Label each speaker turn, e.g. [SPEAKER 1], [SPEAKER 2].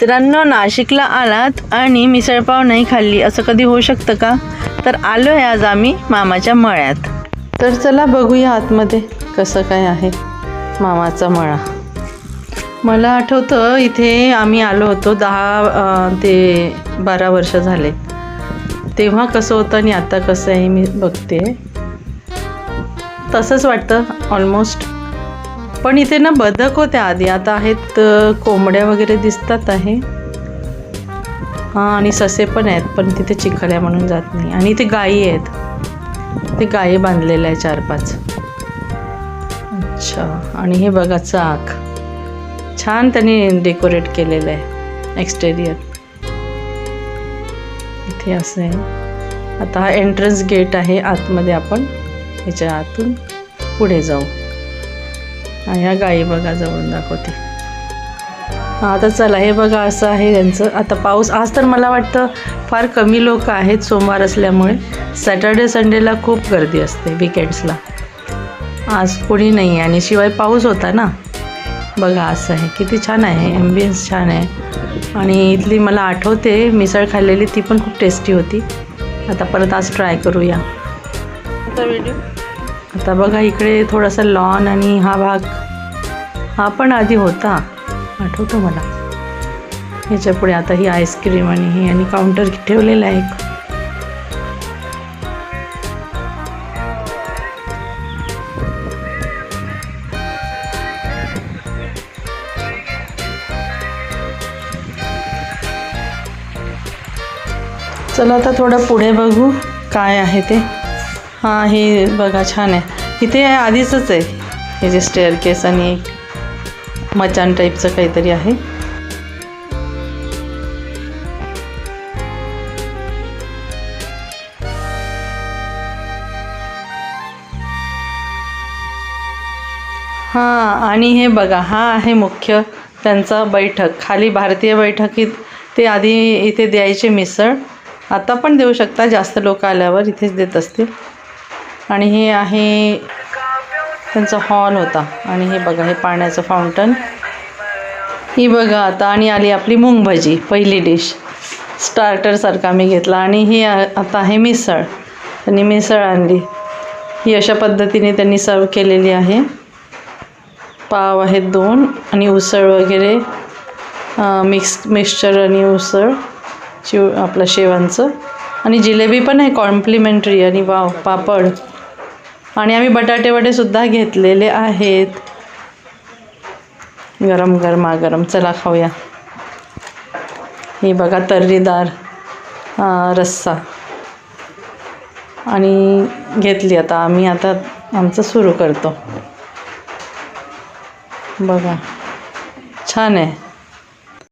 [SPEAKER 1] मित्रांनो नाशिकला आलात आणि मिसळपाव नाही खाल्ली असं कधी होऊ शकतं का? तर आलो आहे आज आम्ही मामाच्या मळ्यात. तर चला बघूया आतमध्ये कसं काय आहे मामाचा मळा. मला आठवतं इथे आम्ही आलो होतो दहा ते बारा वर्ष झाले. तेव्हा कसं होतं आणि आता कसं आहे मी बघते. तसंच वाटतं ऑलमोस्ट पण इथे ना बदक होत्या आधी. आता आहेत कोंबड्या वगैरे दिसतात आहे. हां आणि ससे पण आहेत पण तिथे चिखल्या म्हणून जात नाही. आणि इथे गायी आहेत. ते गायी बांधलेल्या आहे चार पाच अच्छा. आणि हे बघा चाक. छान त्यांनी डेकोरेट केलेलं आहे एक्सटेरियर इथे असं आहे. आता हा एंट्रन्स गेट आहे आतमध्ये आपण ह्याच्या आतून पुढे जाऊ. ह्या गाई बघा जवळून दाखवते. आता चला हे बघा असं आहे त्यांचं आता पाऊस आज तर मला वाटतं फार कमी लोक आहेत सोमवार असल्यामुळे. सॅटर्डे संडेला खूप गर्दी असते विकेंड्सला आज कोणी नाही आहे आणि शिवाय पाऊस होता ना. बघा असं आहे किती छान आहे ॲम्बियन्स छान आहे. आणि इथली मला आठवते मिसळ खाल्लेली ती पण खूप टेस्टी होती. आता परत आज ट्राय करूया. व्हिडिओ आता बघा इकडे थोडासा लॉन आणि हा भाग हा पण आधी होता. आठवतो मला. ह्याच्या पुढे आता ही आईस्क्रीम आणि हे आणि काउंटर ठेवलेलं आहे एक. चला आता थोडं पुढे बघू काय आहे ते. हां हे बघा छान आहे. इथे आधीचंच आहे. हे जे स्टेअर केस आणि मचान टाईपचं काहीतरी आहे. हां आणि हे बघा हा आहे मुख्य त्यांचा बैठक. खाली भारतीय बैठकीत ते आधी इथे द्यायचे मिसळ. आता पण देऊ शकता जास्त लोक आल्यावर इथेच देत असतील. आणि हे आहे त्यांचा हॉल होता. आणि हे बघा हे पाण्याचं फाउंटन ही बघा आता आणि आली आपली मूग पहिली डिश स्टार्टरसारखा मी घेतला. आणि ही आ- आता आहे मिसळ. त्यांनी मिसळ आणली. ही अशा पद्धतीने त्यांनी सर्व केलेली आहे. पाव आहेत दोन आणि उसळ वगैरे. मिक्स मिक्सचर आणि उसळ. चिव आपलं शेवांचं. आणि जिलेबी पण आहे कॉम्प्लिमेंटरी आणि वाव पापड. आणि आम्ही बटाटेवडेसुद्धा घेतलेले आहेत. गरम गरमागरम चला खाऊया. हे बघा तर्रीदार रस्सा. आणि घेतली आता आम्ही आता आमचं सुरू करतो. बघा. छान आहे.